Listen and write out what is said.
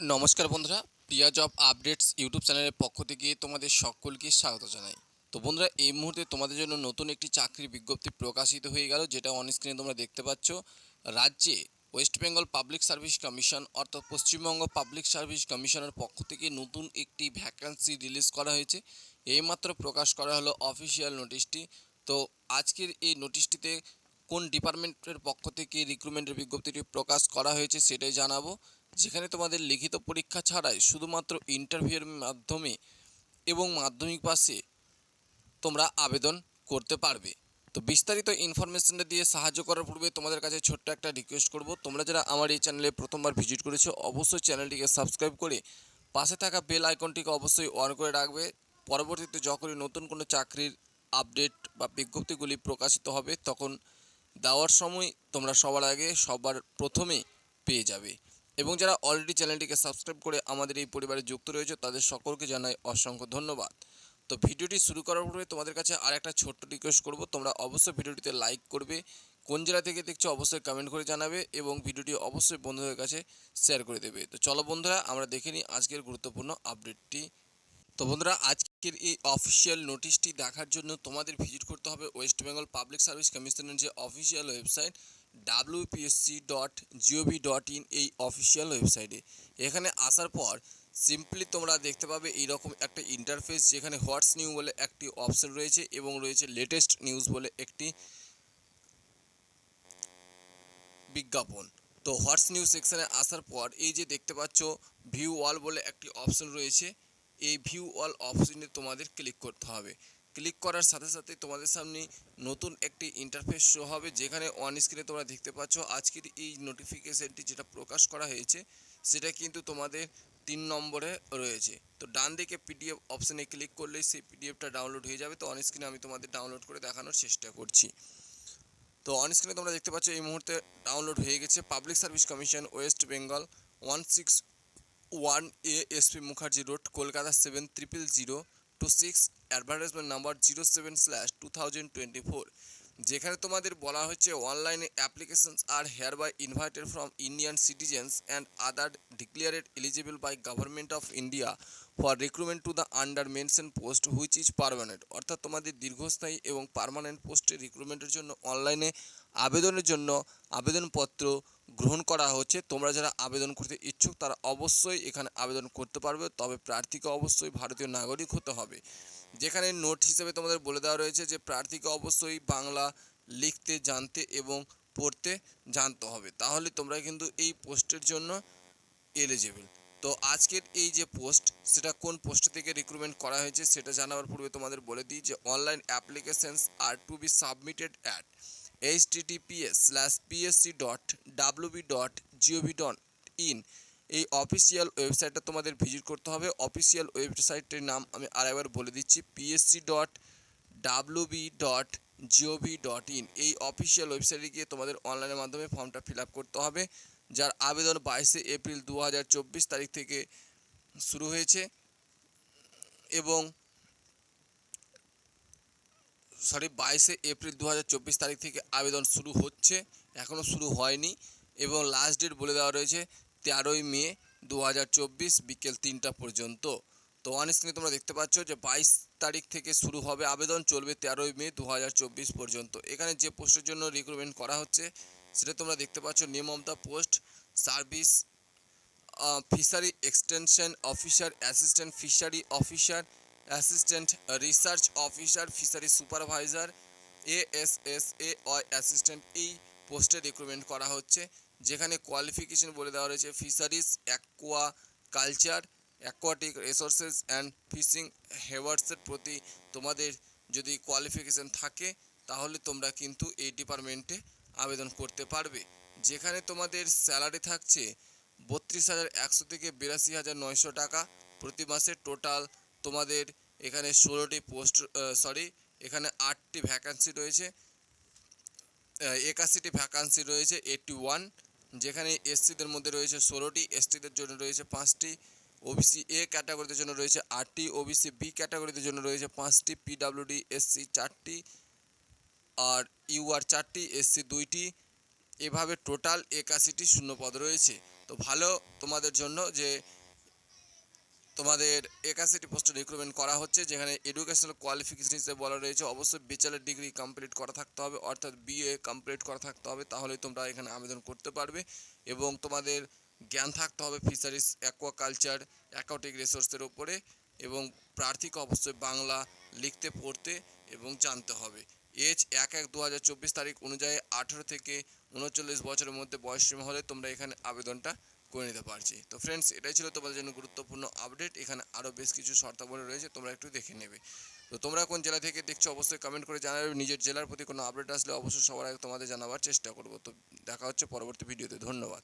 নমস্কার বন্ধুরা, প্রিয়া job updates YouTube চ্যানেলের পক্ষ থেকে তোমাদের সকলকে স্বাগত জানাই। তো বন্ধুরা, এই মুহূর্তে তোমাদের জন্য নতুন একটি চাকরির বিজ্ঞপ্তি প্রকাশিত হয়ে গেল, যেটা অন স্ক্রিনে তোমরা দেখতে পাচ্ছ। রাজ্যে West Bengal public service commission অর্থাৎ পশ্চিমবঙ্গ পাবলিক সার্ভিস কমিশনের পক্ষ থেকে নতুন একটি ভ্যাকান্সি রিলিজ করা হয়েছে। এইমাত্র প্রকাশ করা হলো অফিসিয়াল নোটিশটি তো আজকের এই নোটিশটিতে কোন ডিপার্টমেন্টের পক্ষ থেকে রিক্রুটমেন্টের বিজ্ঞপ্তিটি প্রকাশ করা হয়েছে সেটাই জানাব। যেখানে তোমাদের লিখিত পরীক্ষা ছাড়াই শুধুমাত্র ইন্টারভিউয়ের মাধ্যমে এবং মাধ্যমিক পাশে তোমরা আবেদন করতে পারবে। তো বিস্তারিত ইনফরমেশনটা দিয়ে সাহায্য করার পূর্বে তোমাদের কাছে ছোট্ট একটা রিকোয়েস্ট করব। তোমরা যারা আমার এই চ্যানেলে প্রথমবার ভিজিট করেছ, অবশ্যই চ্যানেলটিকে সাবস্ক্রাইব করে পাশে থাকা বেল আইকনটিকে অবশ্যই অন করে রাখবে। পরবর্তীতে যখনই নতুন কোনো চাকরির আপডেট বা বিজ্ঞপ্তিগুলি প্রকাশিত হবে, তখন দেওয়ার সময় তোমরা সবার আগে সবার প্রথমে পেয়ে যাবে। এবং যারা অলরেডি চ্যানেলটিকে সাবস্ক্রাইব করে আমাদের এই পরিবারে যুক্ত রয়েছে, তাদের সকলকে জানাই অসংখ্য ধন্যবাদ। তো ভিডিওটি শুরু করার পূর্বে তোমাদের কাছে আর একটা ছোট্ট রিকোয়েস্ট করব। তোমরা অবশ্যই ভিডিওটিতে লাইক করবে, কোন জেলা থেকে দেখছ অবশ্যই কমেন্ট করে জানাবে এবং ভিডিওটি অবশ্যই বন্ধুদের কাছে শেয়ার করে দেবে। তো চলো বন্ধুরা, আমরা দেখে নিই আজকের গুরুত্বপূর্ণ আপডেটটি তো বন্ধুরা, আজকের এই অফিসিয়াল নোটিশটি দেখার জন্য তোমাদের ভিজিট করতে হবে ওয়েস্ট বেঙ্গল পাবলিক সার্ভিস কমিশনের যে official website WBPSC dot gov dot in এই অফিসিয়াল ওয়েবসাইটে এখানে আসার পর সিম্পলি তোমরা দেখতে পাবে এইরকম একটা ইন্টারফেস যেখানে হোয়াটস নিউ বলে একটি অপশন রয়েছে এবং রয়েছে লেটেস্ট নিউজ বলে একটি বিজ্ঞাপন। তো হোয়াটস নিউজ সেকশনে আসার পর এই যে দেখতে পাচ্ছ ভিউ ওয়াল বলে একটি অপশন রয়েছে। এই ভিউ অল অপশনে তোমাদের ক্লিক করতে হবে। ক্লিক করার সাথে সাথে তোমাদের সামনে নতুন একটি ইন্টারফেস শো হবে, যেখানে অন স্ক্রিনে তোমরা দেখতে পাচ্ছ আজকের এই নোটিফিকেশনটি যেটা প্রকাশ করা হয়েছে, সেটা কিন্তু তোমাদের তিন নম্বরে রয়েছে। তো ডান দিকে পিডিএফ অপশানে ক্লিক করলেই সেই পিডিএফটা ডাউনলোড হয়ে যাবে। তো অন স্ক্রিনে আমি তোমাদের ডাউনলোড করে দেখানোর চেষ্টা করছি। তো অন স্ক্রিনে তোমরা দেখতে পাচ্ছ এই মুহূর্তে ডাউনলোড হয়ে গেছে public service commission West Bengal one six one A SP Mukherjee road Kolkata seven triple zero two six advertisement number zero seven slash two thousand twenty four যেখানে তোমাদের বলা হচ্ছে অনলাইনে applications are hereby invited from Indian citizens and other declared eligible by government of India for recruitment to the under mention post which is permanent অর্থাৎ তোমাদের দীর্ঘস্থায়ী এবং permanent পোস্টে রিক্রুটমেন্টের জন্য অনলাইনে আবেদনের জন্য আবেদনপত্র গ্রহণ করা হচ্ছে, তোমরা যারা আবেদন করতে ইচ্ছুক তারা অবশ্যই এখানে আবেদন করতে পারবে, তবে প্রার্থীকে অবশ্যই ভারতীয় নাগরিক হতে হবে। যেখানে নোট হিসেবে তোমাদের বলে দেওয়া রয়েছে যে, প্রার্থীকে অবশ্যই বাংলা লিখতে, জানতে এবং পড়তে জানতে হবে। তাহলে তোমরা কিন্তু এই পোস্টের জন্য এলিজিবল। তো আজকের এই যে পোস্ট, সেটা কোন পোস্ট থেকে রিক্রুটমেন্ট করা হয়েছে সেটা জানাবার পূর্বে তোমাদের বলে দিই যে online applications are to be submitted at H TTPS slash PSC dot WB dot GOV dot in এই অফিসিয়াল ওয়েবসাইটটা তোমাদের ভিজিট করতে হবে। অফিসিয়াল ওয়েবসাইটটির নাম আমি আরেকবার বলে দিচ্ছি PSC dot WB dot GOV dot in এই অফিসিয়াল ওয়েবসাইটে গিয়ে তোমাদের অনলাইনের মাধ্যমে ফর্মটা ফিল আপ করতে হবে, যার আবেদন বাইশে এপ্রিল দু হাজার চব্বিশ তারিখ থেকে শুরু হয়েছে এবং সরি, বাইশে এপ্রিল দু হাজার চব্বিশ তারিখ থেকে আবেদন শুরু হচ্ছে এখনও শুরু হয়নি এবং লাস্ট ডেট বলে দেওয়া রয়েছে তেরোই মে দু হাজার চব্বিশ বিকেল তিনটা পর্যন্ত। তো অন স্ক্রিনে তোমরা দেখতে পাচ্ছ যে বাইশ তারিখ থেকে শুরু হবে আবেদন, চলবে তেরোই মে দু হাজার চব্বিশ পর্যন্ত। এখানে যে পোস্টের জন্য রিক্রুটমেন্ট করা হচ্ছে সেটা তোমরা দেখতে পাচ্ছ name of the post service fishery extension officer assistant fishery officer assistant research officer fishery supervisor ASS A assistant এই পোস্টে রিক্রুটমেন্ট করা হচ্ছে, যেখানে কোয়ালিফিকেশন বলে দেওয়া রয়েছে fisheries aquaculture aquatic resources and fishing হেভার্সের প্রতি তোমাদের যদি কোয়ালিফিকেশন থাকে, তাহলে তোমরা কিন্তু এই ডিপার্টমেন্টে আবেদন করতে পারবে। যেখানে তোমাদের স্যালারি থাকছে বত্রিশ হাজার একশো থেকে বিরাশি হাজার নয়শো টাকা প্রতি মাসে টোটাল তোমাদের এখানে ষোলোটি পোস্ট সরি এখানে আটটি ভ্যাকান্সি রয়েছে। একাশিটি ভ্যাকান্সি রয়েছে এইটটি ওয়ান যেখানে এসসিদের মধ্যে রয়েছে ষোলোটি, এসটিদের জন্য রয়েছে পাঁচটি ওবিসি এ ক্যাটাগরিদের জন্য রয়েছে আটটি ওবিসি বি ক্যাটাগরিদের জন্য রয়েছে পাঁচটি পিডাব্লিউডি এসসি চারটি, আর ইউআর চারটি এসসি দুইটি। এভাবে টোটাল একাশিটি শূন্যপদ রয়েছে। তো ভালো তোমাদের জন্য যে তোমাদের একাশিটি পোস্টে রিক্রুটমেন্ট করা হচ্ছে, যেখানে এডুকেশনাল কোয়ালিফিকেশন হিসেবে বলা রয়েছে, অবশ্যই ব্যাচেলার ডিগ্রি কমপ্লিট করা থাকতে হবে, অর্থাৎ বিএ কমপ্লিট করা থাকতে হবে, তাহলেই তোমরা এখানে আবেদন করতে পারবে। এবং তোমাদের জ্ঞান থাকতে হবে ফিশারিজ অ্যাকোয়াকালচার অ্যাকোয়াটিক রিসোর্সের উপরে, এবং প্রার্থীকে অবশ্যই বাংলা লিখতে, পড়তে এবং জানতে হবে। এজ এক এক দু তারিখ অনুযায়ী আঠেরো থেকে উনচল্লিশ বছরের মধ্যে বয়স সীমা হলে তোমরা এখানে আবেদনটা করে নিতে পারছি। তো ফ্রেন্ডস এটাই ছিল তোমাদের জন্য গুরুত্বপূর্ণ আপডেট এখানে আরও বেশ কিছু শর্তাবলী রয়েছে, তোমরা একটু দেখে নেবে। তো তোমরা কোন জেলা থেকে দেখছ, অবশ্যই কমেন্ট করে জানাবে। নিজের জেলার প্রতি কোনো আপডেট আসলে অবশ্যই সবার আগে তোমাদের জানাবার চেষ্টা করব। তো দেখা হচ্ছে পরবর্তী ভিডিওতে ধন্যবাদ।